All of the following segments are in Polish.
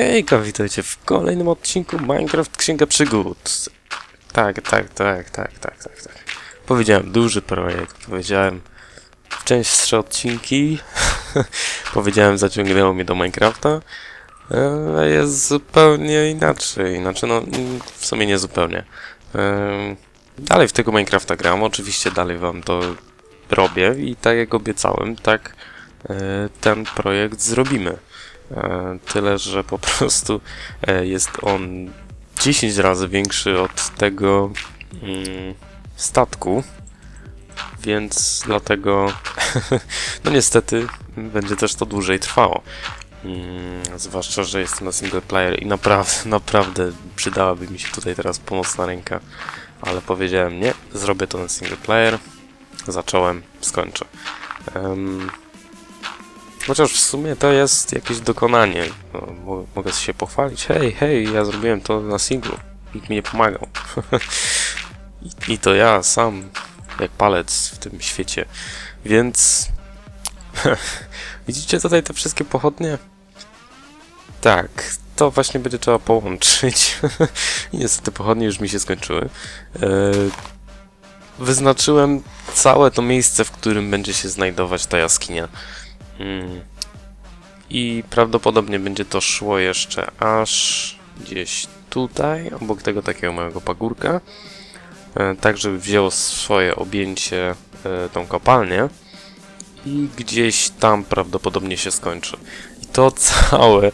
Hejka, witajcie w kolejnym odcinku Minecraft Księga Przygód. Tak, tak, tak, tak, tak, tak, tak. Powiedziałem duży projekt, powiedziałem częstsze odcinki, powiedziałem zaciągnęło mnie do Minecrafta, e, a jest zupełnie inaczej, znaczy no w sumie nie zupełnie. E, Dalej w tego Minecrafta gram, oczywiście dalej wam to robię i tak jak obiecałem, tak e, ten projekt zrobimy. E, Tyle, że po prostu e, jest on 10 razy większy od tego mm, statku, więc dlatego no niestety będzie też to dłużej trwało. Mm, Zwłaszcza, że jestem na single player i naprawdę, naprawdę przydałaby mi się tutaj teraz pomocna ręka, ale powiedziałem nie, zrobię to na single player. Zacząłem, skończę. Chociaż w sumie to jest jakieś dokonanie. Mo- mogę się pochwalić. Hej, hej, ja zrobiłem to na singlu. Nikt mi nie pomagał. I, I to ja sam, jak palec w tym świecie. Więc. Widzicie tutaj te wszystkie pochodnie? Tak, to właśnie będzie trzeba połączyć. I niestety pochodnie już mi się skończyły. E, wyznaczyłem całe to miejsce, w którym będzie się znajdować ta jaskinia. Mm. I prawdopodobnie będzie to szło jeszcze aż gdzieś tutaj, obok tego takiego małego pagórka, e, tak żeby wzięło swoje objęcie e, tą kopalnię i gdzieś tam prawdopodobnie się skończy. I to całe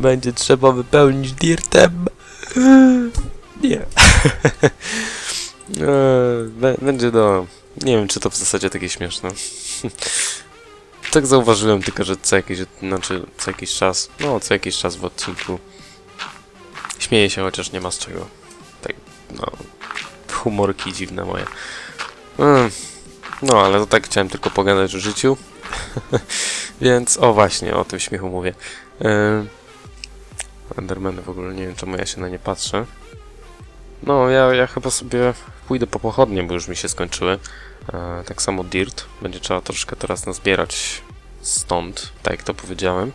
będzie trzeba wypełnić dirtem. Nie. E, bę- Będzie do... Nie wiem, czy to w zasadzie takie śmieszne. Tak zauważyłem tylko, że co jakiś, znaczy co jakiś czas, no co jakiś czas w odcinku śmieję się, chociaż nie ma z czego. Tak, no, humorki dziwne moje. Mm, No, ale to tak chciałem tylko pogadać o życiu. Więc, o właśnie, o tym śmiechu mówię. Yy, w ogóle, nie wiem czemu ja się na nie patrzę. No, ja, ja chyba sobie pójdę po pochodnie, bo już mi się skończyły. E, tak samo dirt. Będzie trzeba troszkę teraz nazbierać stąd, tak jak to powiedziałem.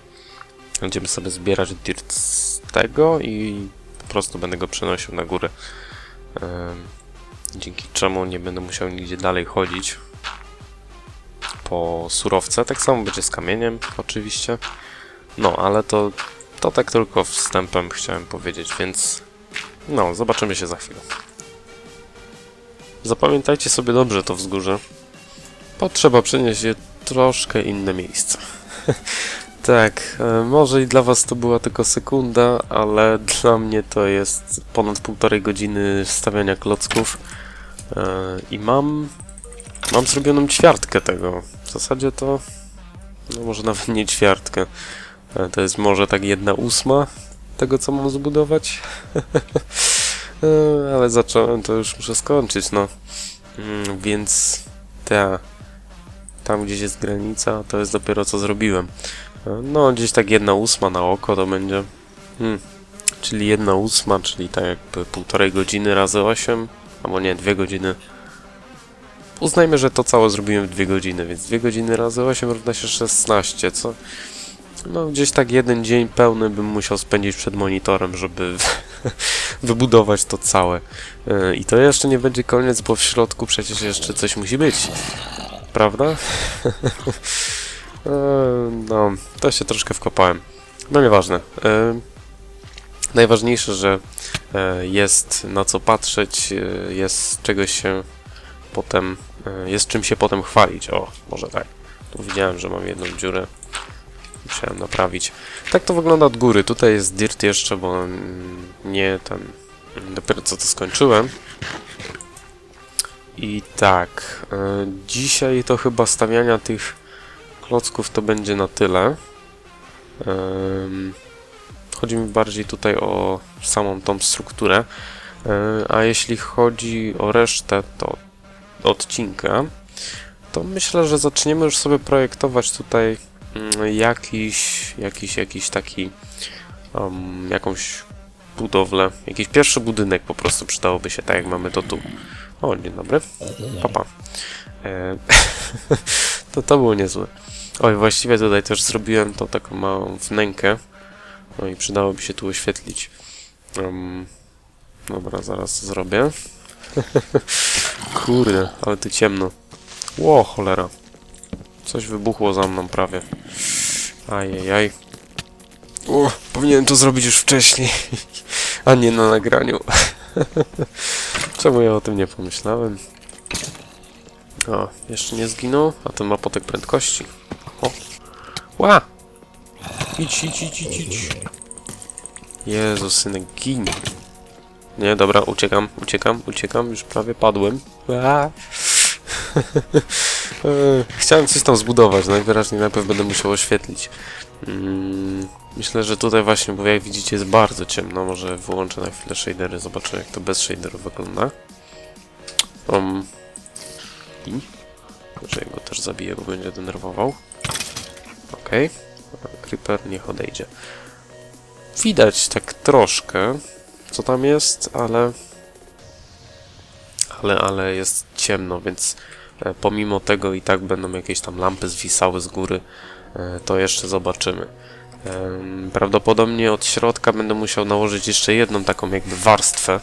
Będziemy sobie zbierać dirt z tego i po prostu będę go przenosił na górę. Dzięki czemu nie będę musiał nigdzie dalej chodzić po surowce. Tak samo będzie z kamieniem, oczywiście. No, ale to, to tak tylko wstępem chciałem powiedzieć, więc no, zobaczymy się za chwilę. Zapamiętajcie sobie dobrze to wzgórze. Potrzeba przenieść je troszkę inne miejsce. tak, e, może i dla was to była tylko sekunda, ale dla mnie to jest ponad półtorej godziny stawiania klocków. E, I mam... Mam zrobioną ćwiartkę tego. W zasadzie to... No może nawet nie ćwiartkę. E, To jest może tak jedna ósma tego, co mam zbudować. Ale zacząłem, to już muszę skończyć, no. Mm, Więc ta, tam gdzieś jest granica, to jest dopiero co zrobiłem. No, gdzieś tak jedna ósma na oko to będzie. Hmm. Czyli jedna ósma, czyli tak jakby półtorej godziny razy 8, albo nie, dwie godziny. Uznajmy, że to całe zrobiłem w dwie godziny, więc dwie godziny razy 8 równa się 16, co? No, gdzieś tak jeden dzień pełny bym musiał spędzić przed monitorem, żeby wybudować to całe. E, I to jeszcze nie będzie koniec, bo w środku przecież jeszcze coś musi być. Prawda? E, no, to się troszkę wkopałem. No nieważne. E, Najważniejsze, że e, jest na co patrzeć, jest czegoś się potem, jest czym się potem chwalić. O, może tak. Tu widziałem, że mam jedną dziurę. Musiałem naprawić. Tak to wygląda od góry. Tutaj jest dirt jeszcze, bo nie ten. Dopiero co to skończyłem. I tak. e, Dzisiaj to chyba stawiania tych klocków to będzie na tyle. Chodzi mi bardziej tutaj o samą tą strukturę. E, A jeśli chodzi o resztę to odcinka, to myślę, że zaczniemy już sobie projektować tutaj mm, jakiś, jakiś, jakiś taki, um, jakąś budowlę, jakiś pierwszy budynek po prostu przydałoby się, tak jak mamy to tu. O, dzień dobry. Papa. E, to to było niezłe. Oj, właściwie tutaj też zrobiłem tą taką małą wnękę No i przydałoby się tu oświetlić. Em, dobra, zaraz zrobię. Kurde, ale tu ciemno. Ło, cholera. Coś wybuchło za mną prawie. Ajajaj. O, powinienem to zrobić już wcześniej, a nie na nagraniu. Czemu ja o tym nie pomyślałem? O, jeszcze nie zginął, a ten ma potek prędkości. O. Ła! Idź, idź, idź, idź, idź. Jezu, synek, gin. Nie, dobra, uciekam, uciekam, uciekam, już prawie padłem. Ła! E, Chciałem coś tam zbudować, najwyraźniej najpierw będę musiał oświetlić. Mm, Myślę, że tutaj właśnie, bo jak widzicie jest bardzo ciemno, może wyłączę na chwilę shadery, zobaczę jak to bez shaderów wygląda. Um, I? Może go też zabiję, bo będzie denerwował. Okej. Creeper niech odejdzie. Widać tak troszkę, co tam jest, ale... Ale, ale jest ciemno, więc pomimo tego i tak będą jakieś tam lampy zwisały z góry, e, to jeszcze zobaczymy. Prawdopodobnie od środka będę musiał nałożyć jeszcze jedną taką jakby warstwę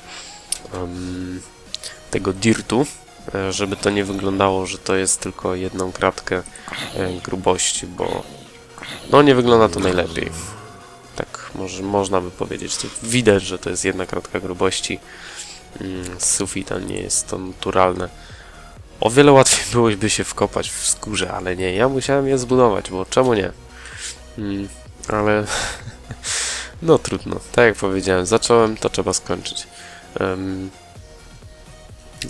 tego dirtu, e, żeby to nie wyglądało, że to jest tylko jedną kratkę e, grubości, bo no nie wygląda to najlepiej. Tak, może można by powiedzieć. To widać, że to jest jedna kratka grubości. Mm, Z sufita nie jest to naturalne. O wiele łatwiej byłoby się wkopać w skórze, ale nie, ja musiałem je zbudować, bo czemu nie? Mm, ale no trudno. Tak jak powiedziałem, zacząłem, to trzeba skończyć. Em,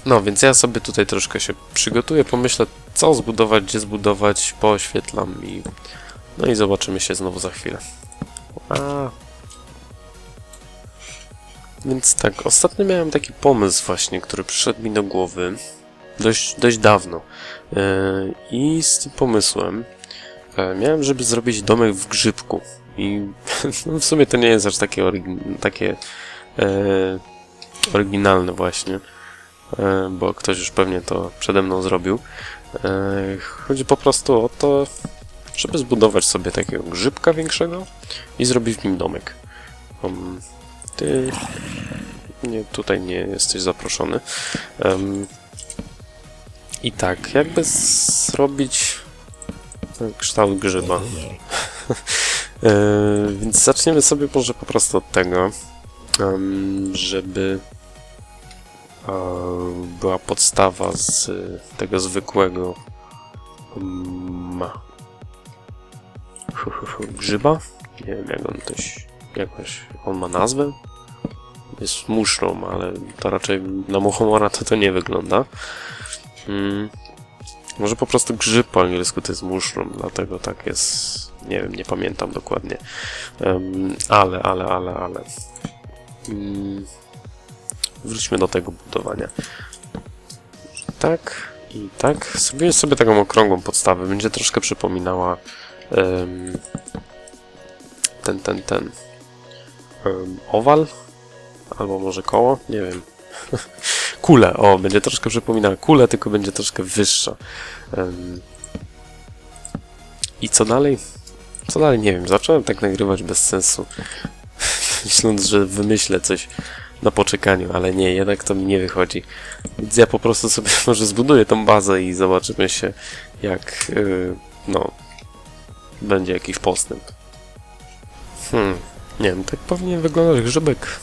no, więc ja sobie tutaj troszkę się przygotuję, pomyślę, co zbudować, gdzie zbudować, pooświetlam i no i zobaczymy się znowu za chwilę. A. Więc tak, ostatnio miałem taki pomysł właśnie, który przyszedł mi do głowy dość, dość dawno. Yy, I z tym pomysłem e, miałem, żeby zrobić domek w grzybku. I no, w sumie to nie jest aż takie, takie e, oryginalne właśnie, e, bo ktoś już pewnie to przede mną zrobił. E, chodzi po prostu o to, żeby zbudować sobie takiego grzybka większego i zrobić w nim domek. Um, ty nie, tutaj nie jesteś zaproszony. Em, I tak, jakby zrobić kształt grzyba. E, więc zaczniemy sobie może po prostu od tego, em, żeby e, była podstawa z tego zwykłego um, grzyba. Nie wiem jak on też jakoś on ma nazwę. Jest muszlą, ale to raczej na muchomora to to nie wygląda. Mm. Może po prostu grzyb po angielsku to jest mushroom, dlatego tak jest. Nie wiem, nie pamiętam dokładnie. Em, ale, ale, ale, ale. Mm. Wróćmy do tego budowania. Tak i tak. Zrobię sobie taką okrągłą podstawę. Będzie troszkę przypominała em, ten, ten, ten em, owal albo może koło, nie wiem. Kulę, o, będzie troszkę przypominała kulę, tylko będzie troszkę wyższa. I co dalej? Co dalej? Nie wiem, zacząłem tak nagrywać bez sensu, myśląc, że wymyślę coś na poczekaniu, ale nie, jednak to mi nie wychodzi. Więc ja po prostu sobie może zbuduję tą bazę i zobaczymy się, jak, yy, no, będzie jakiś postęp. Hmm, nie wiem, tak powinien wyglądać grzybek.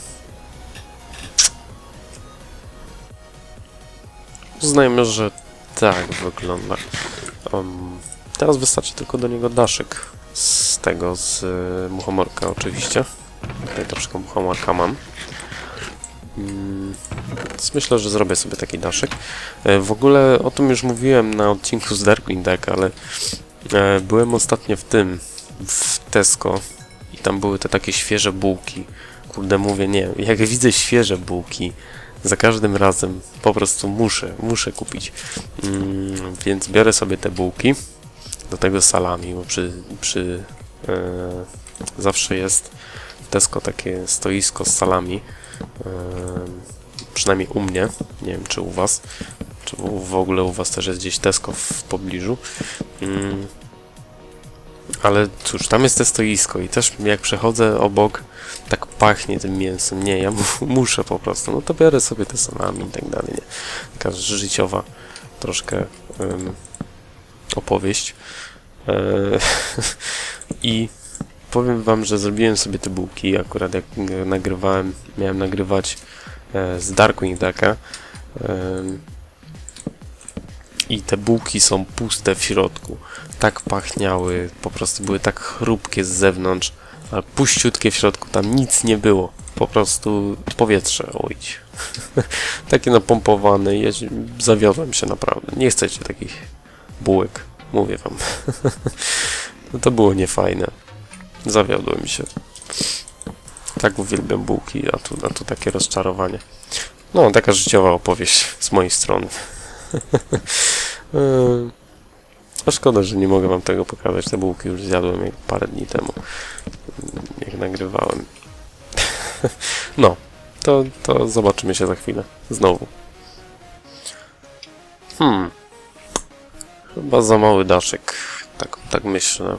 Uznajmy, że tak wygląda. Um, teraz wystarczy tylko do niego daszek z tego, z y, muchomorka oczywiście. Tutaj troszkę muchomorka mam. Mm, Więc myślę, że zrobię sobie taki daszek. E, W ogóle o tym już mówiłem na odcinku z Darkwing Duck, ale e, byłem ostatnio w tym, w Tesco i tam były te takie świeże bułki. Kurde, mówię, nie, jak widzę świeże bułki, za każdym razem po prostu muszę, muszę kupić. Mm, więc biorę sobie te bułki, do tego salami, bo przy, przy e, zawsze jest w Tesco takie stoisko z salami. E, przynajmniej u mnie, nie wiem czy u was, czy w ogóle u was też jest gdzieś Tesco w pobliżu. Mm, Ale cóż, tam jest te stoisko i też jak przechodzę obok, tak pachnie tym mięsem. Nie, ja mu, muszę po prostu. No to biorę sobie te salami i tak dalej. Nie? Taka życiowa troszkę em, opowieść. E, I powiem wam, że zrobiłem sobie te bułki. Akurat jak e, nagrywałem, miałem nagrywać e, z Darkwing Ducka. Em, i te bułki są puste w środku. Tak pachniały, po prostu były tak chrupkie z zewnątrz, a puściutkie w środku, tam nic nie było. Po prostu powietrze, oj. Takie napompowane, ja zawiodłem się naprawdę. Nie chcecie takich bułek, mówię wam. no to było niefajne. Zawiodłem się. Tak uwielbiam bułki, a tu, a tu takie rozczarowanie. No, taka życiowa opowieść z mojej strony. Eee, A szkoda, że nie mogę wam tego pokazać. Te bułki już zjadłem jak parę dni temu, jak nagrywałem. No, to, to zobaczymy się za chwilę. Znowu. Hmm. Chyba za mały daszek. Tak, tak myślę.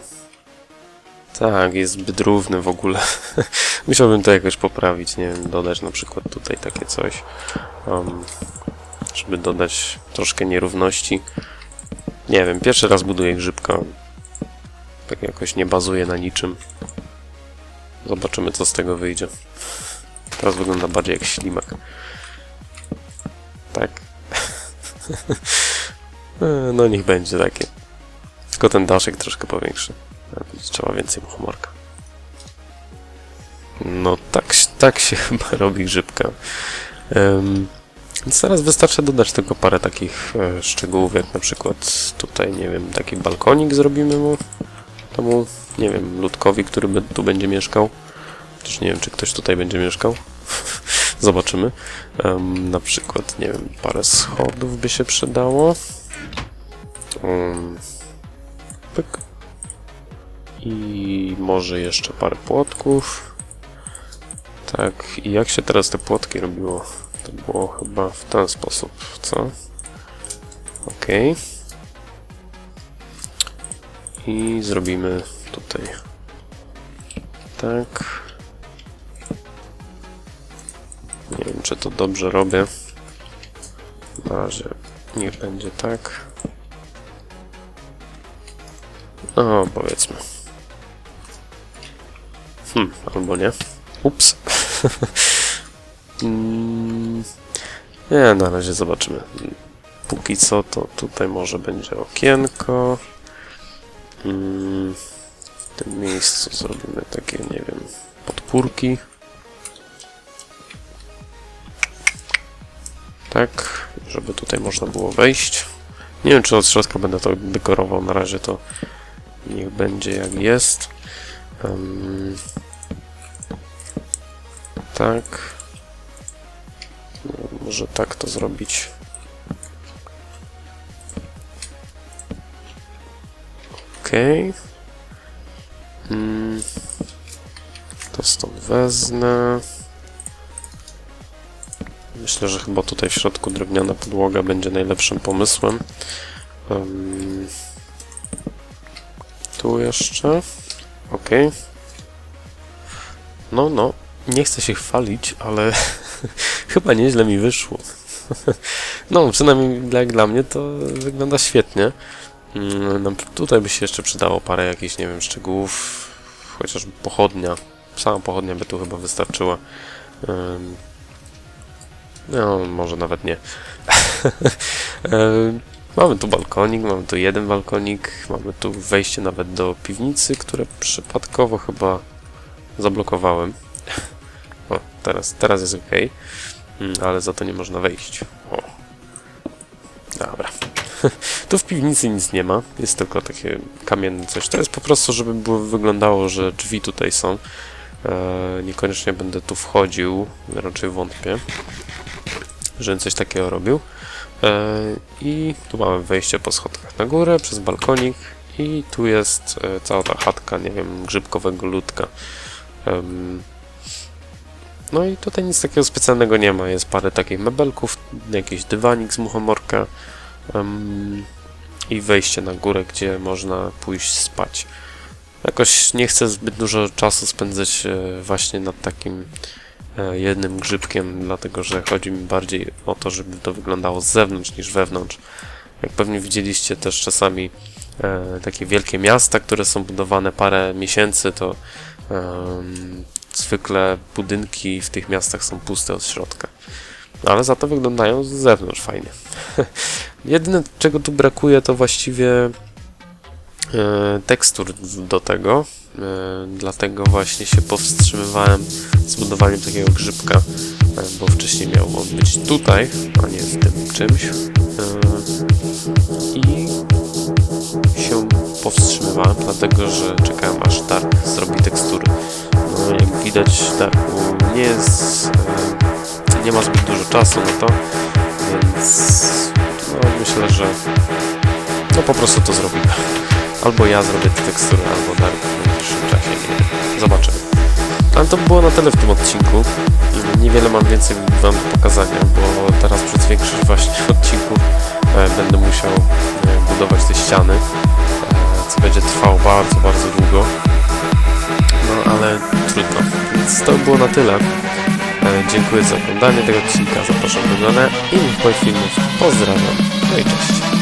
Tak, jest zbyt równy w ogóle. Musiałbym to jakoś poprawić, nie wiem, dodać na przykład tutaj takie coś. Um, żeby dodać troszkę nierówności. Nie wiem, pierwszy raz buduję grzybka. Tak jakoś nie bazuje na niczym. Zobaczymy, co z tego wyjdzie. Teraz wygląda bardziej jak ślimak. Tak. E, no niech będzie takie. Tylko ten daszek troszkę powiększy. Trzeba więcej muchomorka. No tak, tak się chyba robi grzybka. Em, więc teraz wystarczy dodać tylko parę takich e, szczegółów, jak na przykład tutaj, nie wiem, taki balkonik zrobimy mu, temu, nie wiem, ludkowi, który by, tu będzie mieszkał. Chociaż nie wiem, czy ktoś tutaj będzie mieszkał. Zobaczymy. Na przykład, nie wiem, parę schodów by się przydało. Pyk. I może jeszcze parę płotków. Tak, i jak się teraz te płotki robiło? To było chyba w ten sposób, co? Ok. I zrobimy tutaj. Tak. Nie wiem, czy to dobrze robię. Na razie niech będzie tak. O, powiedzmy. Hmm, albo nie. Ups. Mm, Nie, na razie zobaczymy. Póki co, to tutaj może będzie okienko. Mm, W tym miejscu zrobimy takie, nie wiem, podpórki. Tak, żeby tutaj można było wejść. Nie wiem, czy od środka będę to dekorował. Na razie to niech będzie jak jest. Em, tak. Może tak to zrobić. Okej. Mm. To stąd wezmę. Myślę, że chyba tutaj w środku drewniana podłoga będzie najlepszym pomysłem. Em, tu jeszcze. Okej. No, no. Nie chcę się chwalić, ale chyba nieźle mi wyszło. no, przynajmniej jak dla mnie to wygląda świetnie. Mm, nam Tutaj by się jeszcze przydało parę jakichś, nie wiem, szczegółów. Chociażby pochodnia. Sama pochodnia by tu chyba wystarczyła. No, może nawet nie. Mamy tu balkonik, mamy tu jeden balkonik, mamy tu wejście nawet do piwnicy, które przypadkowo chyba zablokowałem. O, teraz, teraz jest ok, ale za to nie można wejść. O. Dobra. tu w piwnicy nic nie ma, jest tylko takie kamienne coś. To jest po prostu, żeby było, wyglądało, że drzwi tutaj są. E, niekoniecznie będę tu wchodził, raczej wątpię, że coś takiego robił. E, I tu mamy wejście po schodkach na górę, przez balkonik i tu jest e, cała ta chatka, nie wiem, grzybkowego ludka. No i tutaj nic takiego specjalnego nie ma. Jest parę takich mebelków, jakiś dywanik z muchomorka em, i wejście na górę, gdzie można pójść spać. Jakoś nie chcę zbyt dużo czasu spędzać e, właśnie nad takim e, jednym grzybkiem, dlatego że chodzi mi bardziej o to, żeby to wyglądało z zewnątrz niż wewnątrz. Jak pewnie widzieliście też czasami e, takie wielkie miasta, które są budowane parę miesięcy, to zwykle budynki w tych miastach są puste od środka. Ale za to wyglądają z zewnątrz fajnie. Jedyne czego tu brakuje to właściwie e, tekstur do tego. E, dlatego właśnie się powstrzymywałem z budowaniem takiego grzybka, e, bo wcześniej miał on być tutaj, a nie w tym czymś. I się powstrzymywałem, dlatego że czekałem aż Dark zrobi tekstury. Jak widać, Darku nie jest. E, nie ma zbyt dużo czasu na to, więc no, myślę, że no po prostu to zrobimy. Albo ja zrobię te tekstury, albo Dark w najbliższym czasie, nie wiem. Zobaczymy. Ale to by było na tyle w tym odcinku. Niewiele mam więcej wam do pokazania, bo teraz przez większość właśnie odcinków e, będę musiał e, budować te ściany, co będzie trwało bardzo, bardzo długo. Więc to by było na tyle. E, Dziękuję za oglądanie tego odcinka, zapraszam do oglądania innych moich filmów. Pozdrawiam, no i cześć.